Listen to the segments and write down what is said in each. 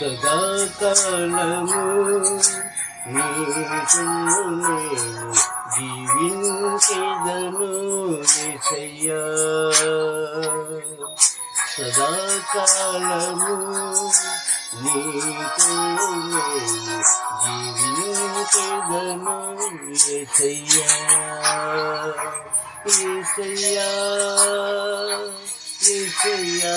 సదాకాలము నీకును జీవించేదను ఏసయ్యా. సదాకాలము నీకును జీవించేదను ఏసయ్యా. ఏసయ్యా ఏసయ్యా.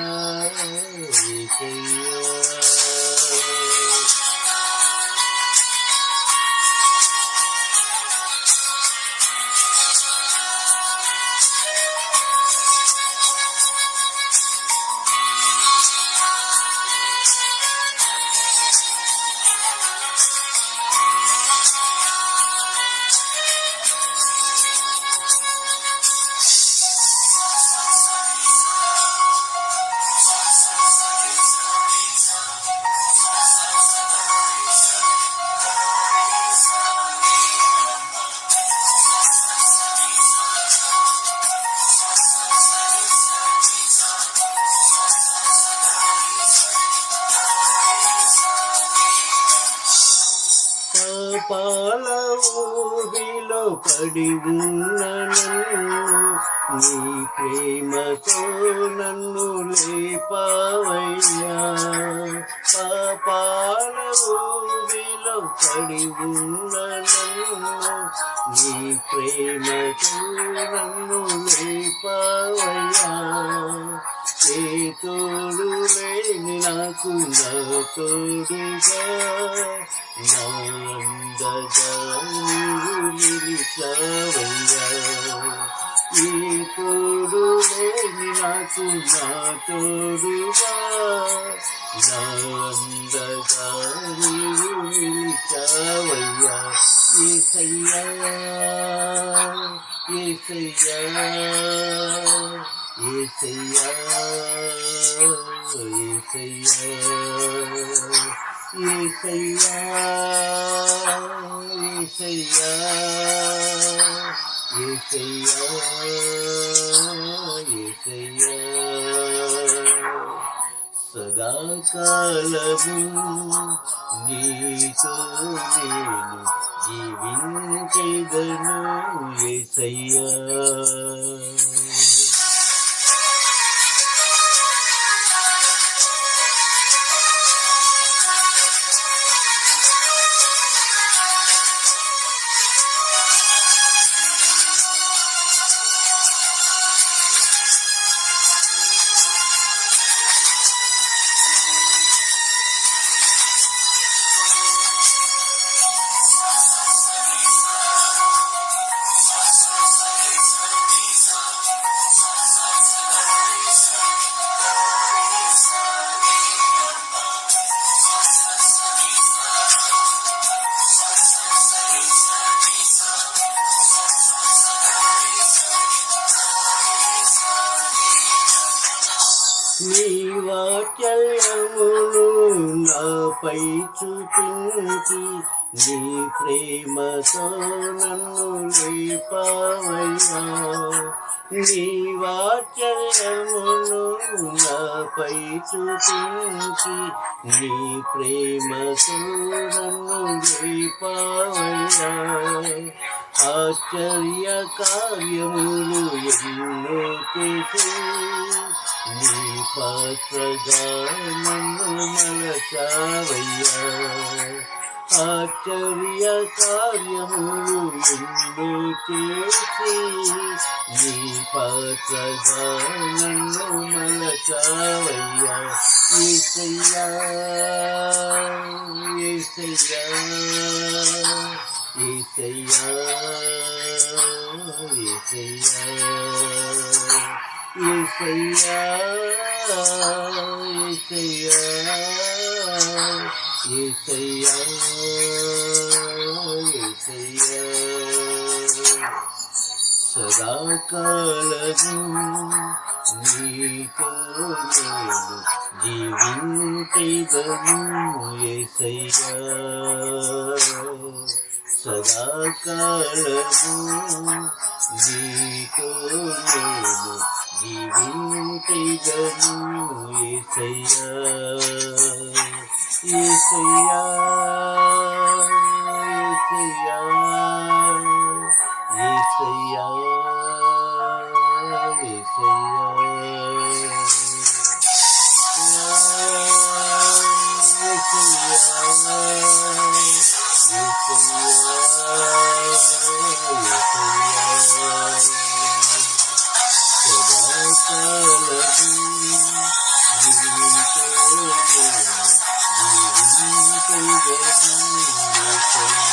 పాలవులో పడి ఉన్నను. నీ ప్రేమతో నన్ను లేపవయ్యా. పాలవులో పడి ఉన్నను. నీ ప్రేమ నన్ను లేపవయ్యా ఏ తోడు లేని నాకు నా తోడుగా నా నీవు నిలిచావయ్యా ఈ తోడు లేని నాకు నా తోడుగా నా నీవు నిలిచావయ్యా. ఏసయ్యా ఏసయ్యా ఏసయ్యా ఏసయ్యా ఏసయ్యా ఏసయ్యా సదాకాలము నీతో నేను జీవించేదను ఏసయ్యా. నీ వాక్యములు నాపై చూపించి నీ ప్రేమతో నన్ను లేపావయ్యా. నీ వాక్యములు నాపై చూపించి నీ ప్రేమతో నన్ను లేపావయ్యా. ఆశ్చర్య కార్యములు ఎన్నో చేసి నీ పాత్రగా నన్ను మలచావయ్యా. ఆశ్చర్య కార్యములు ఎన్నో చేసి నీ పాత్రగా నన్ను మలచావయ్యా. ఏసయ్యా ఏసయ్యా. ఏసయ్యా ఏసయ్యా ఏసయ్యా ఏసయ్యా ఏసయ్యా సదాకాలము నీతో నేను జీవించేదను యేసయ్యా సదాకాలము నీతో నేను జీవించగను ఏసయ్యా. ఏసయ్యా. Eu Deus é minha